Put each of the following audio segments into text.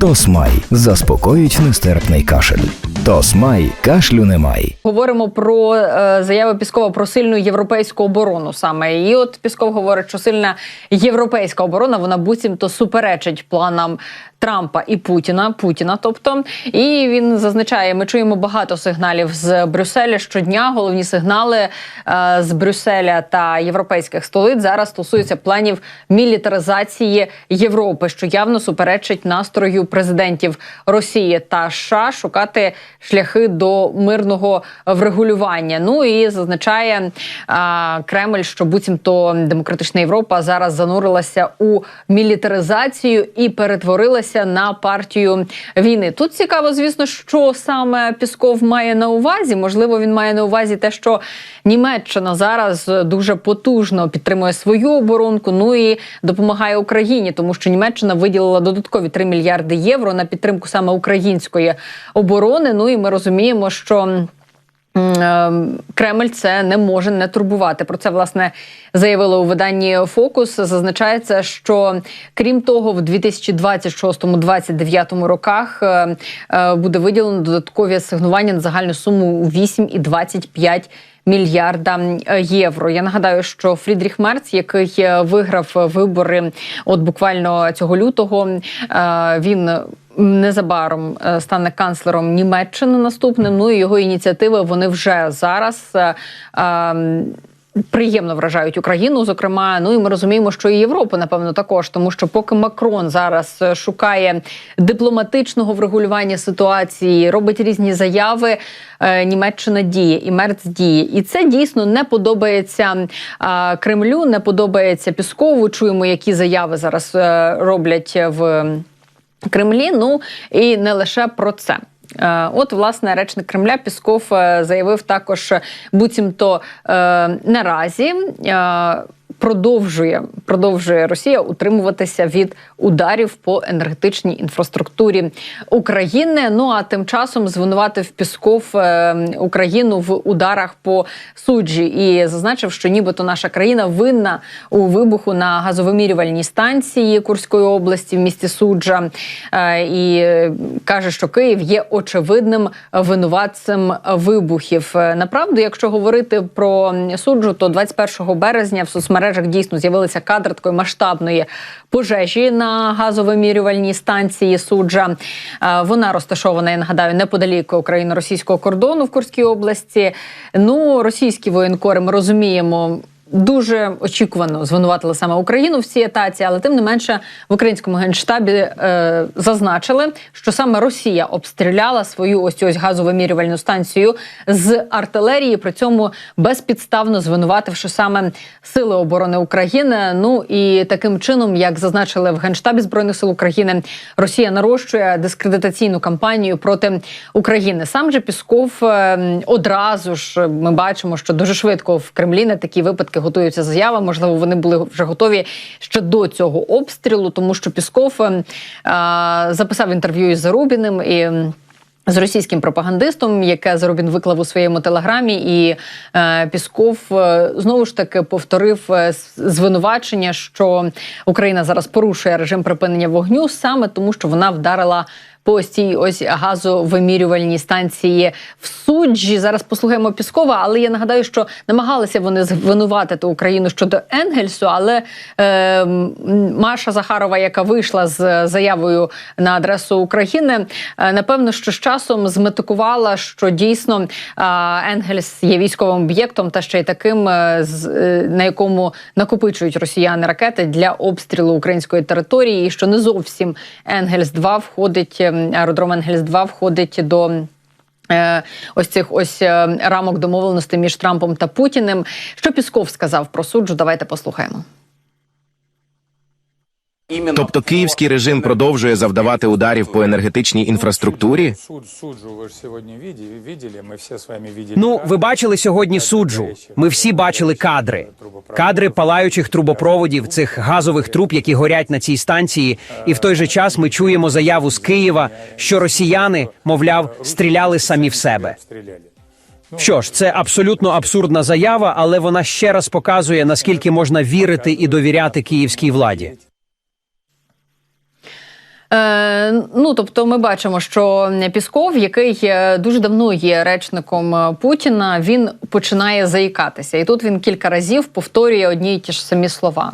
Тосмай заспокоїть нестерпний кашель. Тосмай кашлю немає. Говоримо про е, заяви Піскова про сильну європейську оборону саме. І от Пісков говорить, що сильна європейська оборона вона буцімто суперечить планам Трампа і Путіна. Путіна, тобто, і він зазначає, ми чуємо багато сигналів з Брюсселя щодня. Головні сигнали е, з Брюсселя та європейських столиць зараз стосуються планів мілітаризації Європи, що явно суперечить настрою президентів Росії та США шукати шляхи до мирного врегулювання. Ну і зазначає а, Кремль, що буцімто демократична Європа зараз занурилася у мілітаризацію і перетворилася на партію війни. Тут цікаво, звісно, що саме Пісков має на увазі. Можливо, він має на увазі те, що Німеччина зараз дуже потужно підтримує свою оборонку. Ну і допомагає Україні, тому що Німеччина виділила додаткові 3 мільярди євро на підтримку саме української оборони. Ну і ми розуміємо, що. М, е, Кремль це не може не турбувати. Про це власне заявили у виданні Фокус. Зазначається, що крім того, в 2026-2029 роках е, е, буде виділено додаткові асигнування на загальну суму у 8,25 мільярда е, євро. Я нагадаю, що Фрідріх Мерц, який е, виграв вибори, от буквально цього лютого, е, він. Незабаром е, стане канцлером Німеччини наступним. Ну і його ініціативи вони вже зараз е, е, приємно вражають Україну. Зокрема, ну і ми розуміємо, що і Європу, напевно, також, тому що поки Макрон зараз е, шукає дипломатичного врегулювання ситуації, робить різні заяви. е, Німеччина діє і Мерц діє, і це дійсно не подобається Кремлю, не подобається Піскову. Чуємо, які заяви зараз е, роблять в. Кремлі. Ну і не лише про це. Е, От, власне, речник Кремля Пісков е, заявив також, е, буцімто наразі продовжує, продовжує Росія утримуватися від ударів по енергетичній інфраструктурі України. Ну а тим часом звинуватив Пісков е, Україну в ударах по суджі і зазначив, що нібито наша країна винна у вибуху на газовимірювальній станції Курської області в місті Суджа. Е, І каже, що Київ є очевидним винуватцем вибухів. Е, Направду, якщо говорити про суджу, то 21 березня в соцмережах дійсно з'явилися кадри такої масштабної пожежі на газовимірювальній станції суджа. Е, Вона розташована, я нагадаю, неподалік україно-російського кордону в Курській області. Ну, російські воєнкори ми розуміємо. Дуже очікувано звинуватили саме Україну в цій атаці, але тим не менше в українському генштабі е, зазначили, що саме Росія обстріляла свою ось ось газовимірювальну станцію з артилерії, при цьому безпідставно звинувативши саме сили оборони України. Ну і таким чином, як зазначили в генштабі збройних сил України, Росія нарощує дискредитаційну кампанію проти України. Сам же Пісков е, одразу ж ми бачимо, що дуже швидко в Кремлі на такі випадки готуються заяви. Можливо, вони були вже готові ще до цього обстрілу, тому що Пісков е, записав інтерв'ю із Зарубіним і. з російським пропагандистом, яке Зарубін виклав у своєму телеграмі, і е, Пісков е, знову ж таки повторив е, звинувачення, що Україна зараз порушує режим припинення вогню саме тому, що вона вдарила по цій ось газовимірювальній станції в суджі. Зараз послухаємо Піскова, але я нагадаю, що намагалися вони звинуватити Україну щодо Енгельсу, але е, Маша Захарова, яка вийшла з заявою на адресу України, е, напевно, що з часом зметикувала, що дійсно е, Енгельс є військовим об'єктом, та ще й таким, е, е, на якому накопичують росіяни ракети для обстрілу української території, і що не зовсім Енгельс 2 входить, ем, аеродром Енгельс 2 входить до. е, Ось цих ось е, рамок домовленостей між Трампом та Путіним. Що Пісков сказав про суджу? Давайте послухаємо. Тобто київський режим продовжує завдавати ударів по енергетичній інфраструктурі? Суд, суджу вы же сегодня видели, видели, мы все с вами видели. Ну, кадры. ви бачили сьогодні суджу. Ми всі бачили кадри. Кадри палаючих трубопроводів, цих газових труб, які горять на цій станції. І в той же час ми чуємо заяву з Києва, що росіяни, мовляв, стріляли самі в себе. Стреляли. Що ж, це абсолютно абсурдна заява, але вона ще раз показує, наскільки можна вірити і довіряти київській владі. Е, ну тобто, ми бачимо, що Пісков, який е, дуже давно є речником е, Путіна, він починає заїкатися, і тут він кілька разів повторює одні й ті ж самі слова.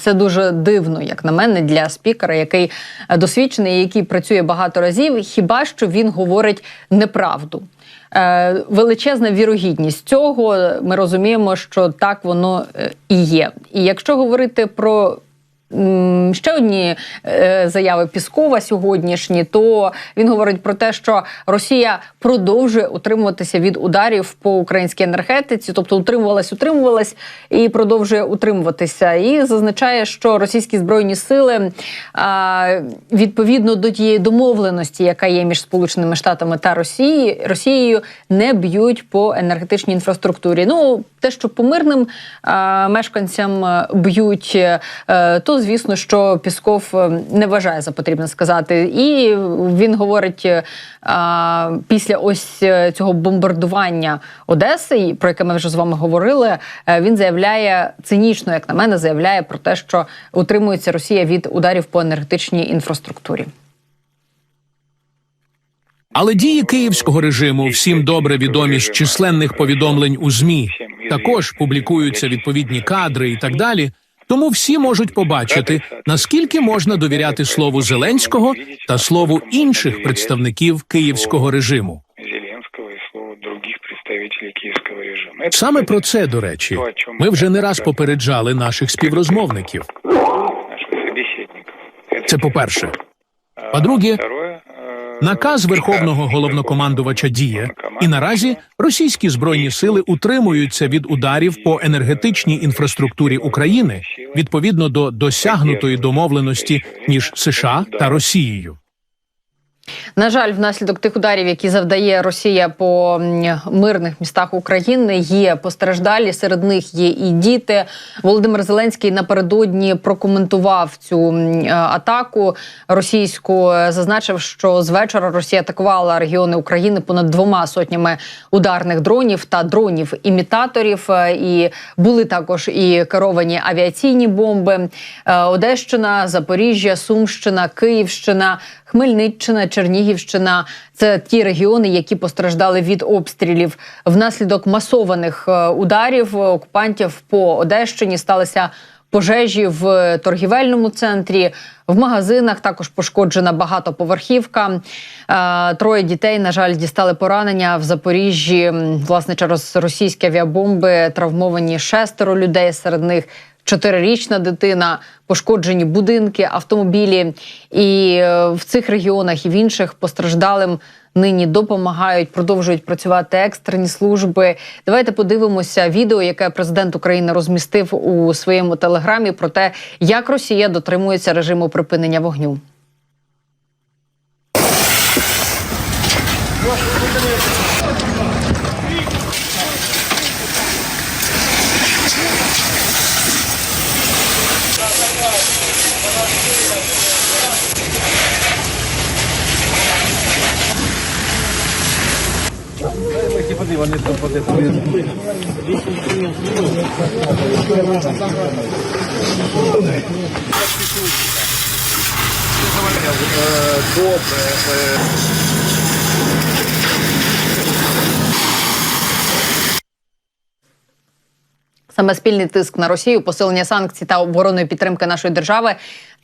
Це дуже дивно, як на мене, для спікера, який досвідчений, який працює багато разів. Хіба що він говорить неправду? Величезна вірогідність цього. Ми розуміємо, що так воно і є. І якщо говорити про ще одні е, заяви Піскова сьогоднішні, то він говорить про те, що Росія продовжує утримуватися від ударів по українській енергетиці, тобто утримувалась, утримувалась і продовжує утримуватися. І зазначає, що російські збройні сили відповідно до тієї домовленості, яка є між Сполученими Штатами та Росії, Росією, не б'ють по енергетичній інфраструктурі. Ну те, що по мирним мешканцям е, б'ють, е, то звісно, що Пісков е, не вважає за потрібне сказати. І він говорить е, а, після ось е, цього бомбардування Одеси, про яке ми вже з вами говорили. Він заявляє цинічно, як на мене, заявляє про те, що утримується Росія від ударів по енергетичній інфраструктурі. Але дії київського режиму всім добре відомі з численних повідомлень у змі. Також публікуються відповідні кадри і так далі. Тому всі можуть побачити, наскільки можна довіряти слову Зеленського та слову інших представників київського режиму. Зеленского и слово других представителей киевского режима. Это, Саме про кстати, це, до речі, то, о чем ми вже не раз как попереджали наших співрозмовників. наших собеседников. Это Це по-перше. По-друге, Второе, э, Наказ верховного головнокомандувача діє, і наразі російські збройні сили утримуються від ударів по енергетичній інфраструктурі України відповідно до досягнутої домовленості між США та Росією. На жаль, внаслідок тих ударів, які завдає Росія по мирних містах України, є постраждалі. Серед них є і діти. Володимир Зеленський напередодні прокоментував цю атаку російську. Зазначив, що з вечора Росія атакувала регіони України понад двома сотнями ударних дронів та дронів-імітаторів. Е, І були також і керовані авіаційні бомби. Е, Одещина, Запоріжжя, Сумщина, Київщина. Хмельниччина, Чернігівщина це ті регіони, які постраждали від обстрілів. Внаслідок масованих е, ударів окупантів по Одещині сталися пожежі в торгівельному центрі. В магазинах також пошкоджена багатоповерхівка. Е, Троє дітей, на жаль, дістали поранення в Запоріжжі. Власне, через російські авіабомби травмовані шестеро людей. Серед них чотирирічна дитина, пошкоджені будинки, автомобілі. І е, в цих регіонах і в інших постраждалим нині допомагають, продовжують працювати екстрені служби. Давайте подивимося відео, яке президент України розмістив у своєму телеграмі про те, як Росія дотримується режиму припинення вогню. Вони там подивилися. Добре. Е, Саме спільний тиск на Росію, посилення санкцій та оборонної підтримки нашої держави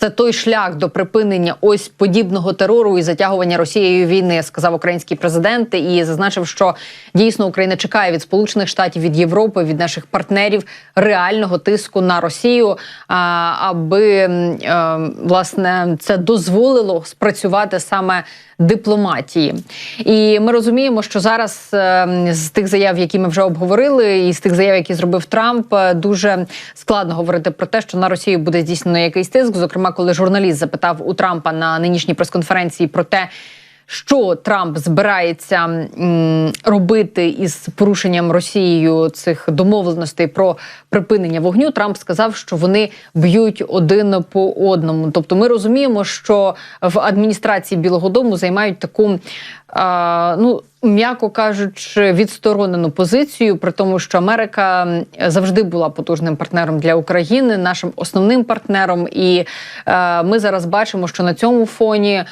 це той шлях до припинення ось подібного терору і затягування Росією війни, сказав український президент. І зазначив, що дійсно Україна чекає від Сполучених Штатів, від Європи, від наших партнерів реального тиску на Росію, аби е, власне це дозволило спрацювати саме дипломатії. І ми розуміємо, що зараз е, з тих заяв, які ми вже обговорили, і з тих заяв, які зробив Трамп, е, дуже складно говорити про те, що на Росію буде здійснено якийсь тиск. Зокрема, коли журналіст запитав у Трампа на нинішній прес-конференції про те. Що Трамп збирається робити із порушенням Росією цих домовленостей про припинення вогню, Трамп сказав, що вони б'ють один по одному. Тобто, ми розуміємо, що в адміністрації Білого Дому займають таку. Ну, м'яко кажучи, відсторонену позицію, при тому, що Америка завжди була потужним партнером для України, нашим основним партнером. І е, ми зараз бачимо, що на цьому фоні е,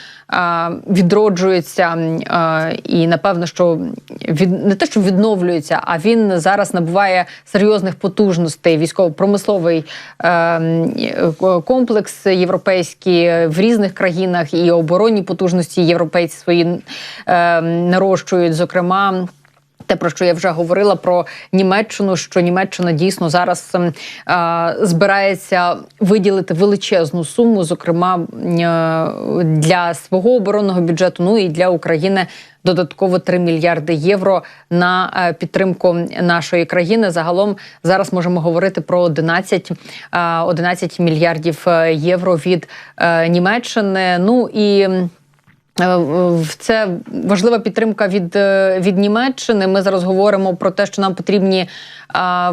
відроджується е, і напевно, що від не те, що відновлюється, а він зараз набуває серйозних потужностей. Військово-промисловий комплекс європейський в різних країнах і оборонні потужності європейці свої нарощують. Зокрема, те, про що я вже говорила про Німеччину, що Німеччина дійсно зараз ем, е, збирається виділити величезну суму, зокрема е, для свого оборонного бюджету, ну і для України. Додатково 3 мільярди євро на е, підтримку нашої країни. Загалом зараз можемо говорити про 11, е, 11 мільярдів е, євро від е, Німеччини. Ну і Це важлива підтримка від, е, від Німеччини. Ми зараз говоримо про те, що нам потрібні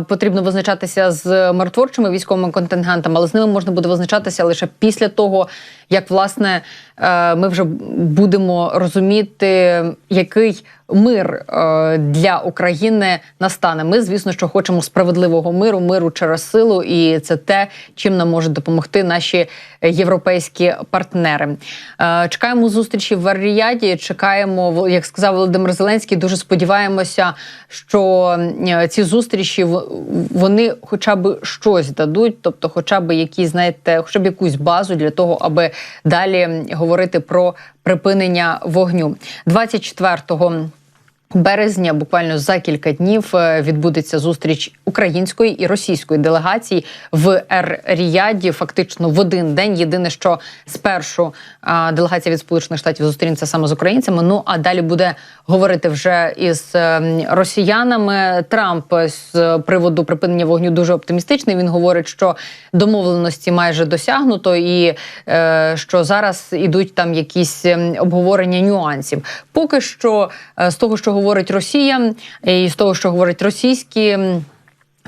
потрібно визначатися з миротворчими військовими контингентами, але з ними можна буде визначатися лише після того, як власне е, ми вже будемо розуміти, який мир е, для України настане. Ми, звісно, що хочемо справедливого миру, миру через силу, і це те, чим нам можуть допомогти наші європейські партнери. Е, Чекаємо зустрічі в Ріяді. Чекаємо, як сказав Володимир Зеленський. Дуже сподіваємося, що ці зустрічі в- вони хоча б щось дадуть, тобто, хоча б якісь, знаєте, хоча б якусь базу для того, аби далі говорити про припинення вогню 24 березня, буквально за кілька днів, е, відбудеться зустріч української і російської делегацій в Ер-Ріяді. Фактично в один день. Єдине, що спершу делегація від Сполучених Штатів зустрінеться саме з українцями. Ну а далі буде говорити вже із е, росіянами. Трамп з приводу припинення вогню дуже оптимістичний. Він говорить, що домовленості майже досягнуто, і е, що зараз ідуть там якісь ем, обговорення нюансів. Поки що, е, з того, що говорить Росія, і з того, що говорять російські.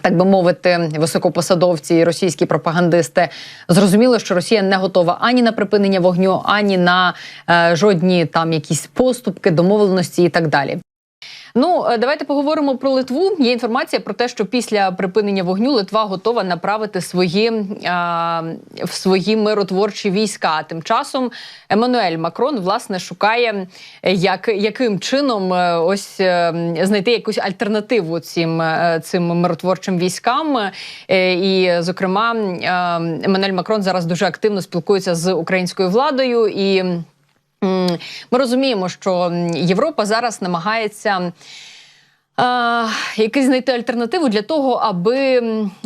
Так би мовити, високопосадовці і російські пропагандисти зрозуміли, що Росія не готова ані на припинення вогню, ані на е, жодні там якісь поступки, домовленості і так далі. Ну, е, давайте поговоримо про Литву. Є інформація про те, що після припинення вогню Литва готова направити свої а, в свої миротворчі війська. Тим часом Еммануель Макрон власне шукає, е, як яким чином е, ось знайти якусь альтернативу цим, цим миротворчим військам. І, зокрема, Еммануель Макрон зараз дуже активно спілкується з українською владою і. Ми розуміємо, що Європа зараз намагається. Якось знайти альтернативу для того, аби,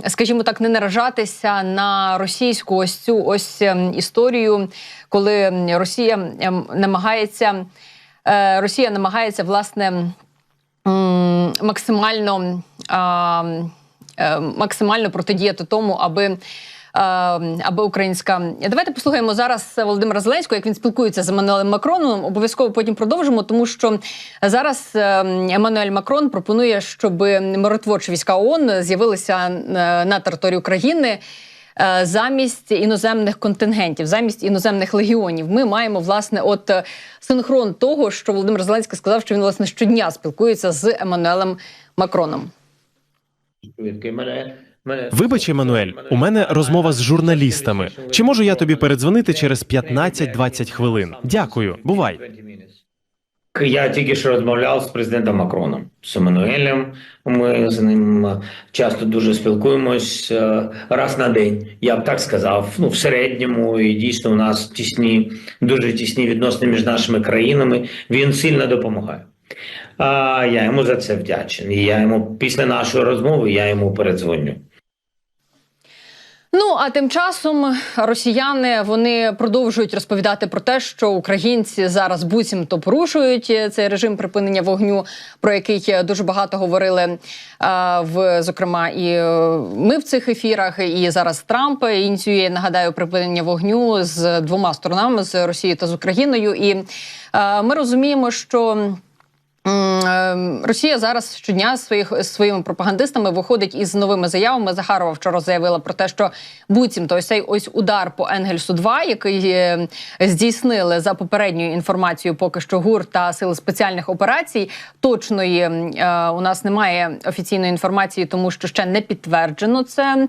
скажімо так, не наражатися на російську ось цю ось ем, історію, коли Росія ем, намагається, е, Росія намагається власне максимально, е, максимально протидіяти тому, аби. Е, Аби українська давайте послухаємо зараз Володимира Зеленського, як він спілкується з Еммануелем Макроном. Обов'язково потім продовжимо, тому що зараз е, Еммануель Макрон пропонує, щоб миротворчі війська ООН з'явилися е, на території України. е, Замість іноземних контингентів, замість іноземних легіонів, ми маємо власне от е, синхрон того, що Володимир Зеленський сказав, що він власне щодня спілкується з Еммануелем Макроном. Вибач, Еммануель, у мене розмова з журналістами. Чи можу я тобі передзвонити через 15-20 хвилин? Дякую, бувай. Я тільки що розмовляв з президентом Макроном з Еммануелем. Ми з ним часто дуже спілкуємось е, раз на день. Я б так сказав. Ну в середньому і дійсно у нас тісні, дуже тісні відносини між нашими країнами. Він сильно допомагає. А я йому за це вдячний. І я йому після нашої розмови я йому передзвоню. Ну а тим часом росіяни вони продовжують розповідати про те, що українці зараз буцімто порушують цей режим припинення вогню, про який дуже багато говорили в зокрема і е, ми в цих ефірах. І зараз Трамп ініціює, нагадаю, припинення вогню з двома сторонами з Росією та з Україною. І е, ми розуміємо, що. М, е, Росія зараз щодня своїх своїми пропагандистами виходить із новими заявами. Захарова вчора заявила про те, що буцімто ось цей ось удар по Енгельсу 2 який е, здійснили за попередньою інформацією, поки що ГУР та сили спеціальних операцій. Точної е, у нас немає офіційної інформації, тому що ще не підтверджено це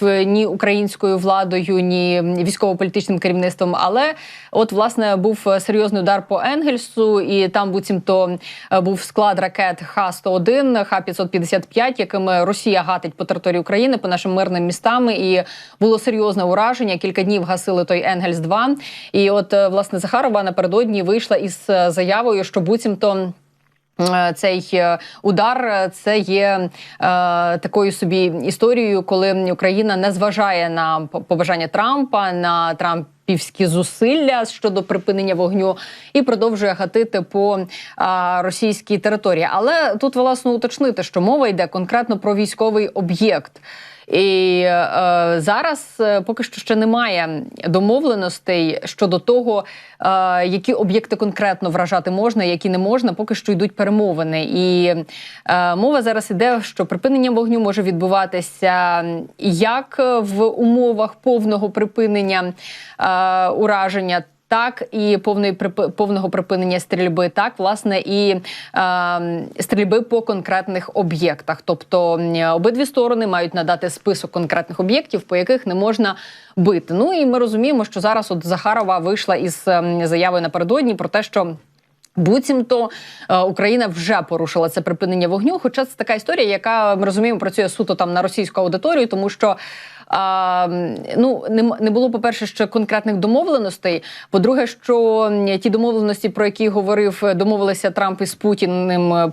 в ні українською владою, ні військово-політичним керівництвом. Але от власне був серйозний удар по Енгельсу, і там буцімто е, був склад ракет Х-101, Х-555, якими Росія гатить по території України, по нашим мирним містам. І було серйозне ураження. Кілька днів гасили той Енгельс 2 І от е, власне Захарова напередодні вийшла із е, заявою, що буцімто. Е, Цей е, удар е, це є е, такою собі історією, коли Україна не зважає на побажання Трампа на Трампівські зусилля щодо припинення вогню і продовжує гатити по а, російській території. Але тут власно уточнити, що мова йде конкретно про військовий об'єкт. І е, зараз е, поки що ще немає домовленостей щодо того, е, які об'єкти конкретно вражати можна, які не можна. Поки що йдуть перемовини. І е, мова зараз іде, що припинення вогню може відбуватися як в умовах повного припинення е, ураження. Так, і повної повного припинення стрільби, так власне і е, стрільби по конкретних об'єктах. Тобто обидві сторони мають надати список конкретних об'єктів, по яких не можна бити. Ну і ми розуміємо, що зараз от Захарова вийшла із ем, заявою напередодні про те, що. Буцімто е, Україна вже порушила це припинення вогню. Хоча це така історія, яка ми розуміємо, працює суто там на російську аудиторію, тому що ну не, було, по-перше, ще конкретних домовленостей. По-друге, що ті домовленості, про які говорив, е, домовилися Трамп із Путіним е,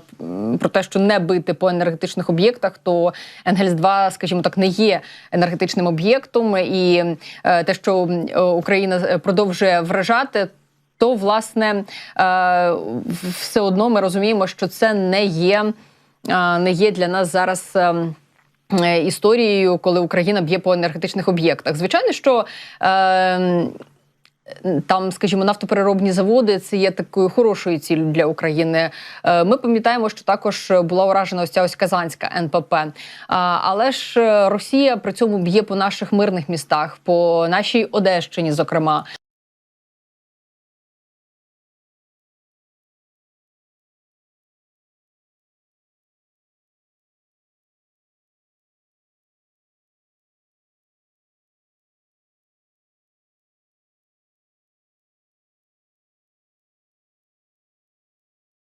про те, що не бити по енергетичних об'єктах, то Енгельс 2 скажімо так, не є енергетичним об'єктом, і е, те, що Україна продовжує вражати то власне все одно ми розуміємо, що це не є, не є для нас зараз. Е, Історією, коли Україна б'є по енергетичних об'єктах, звичайно, що е, там, скажімо, нафтопереробні заводи це є такою хорошою ціллю для України. Е, Ми пам'ятаємо, що також була уражена ось ця ось Казанська НПП. Але ж е, Росія при цьому б'є по наших мирних містах, по нашій Одещині, зокрема.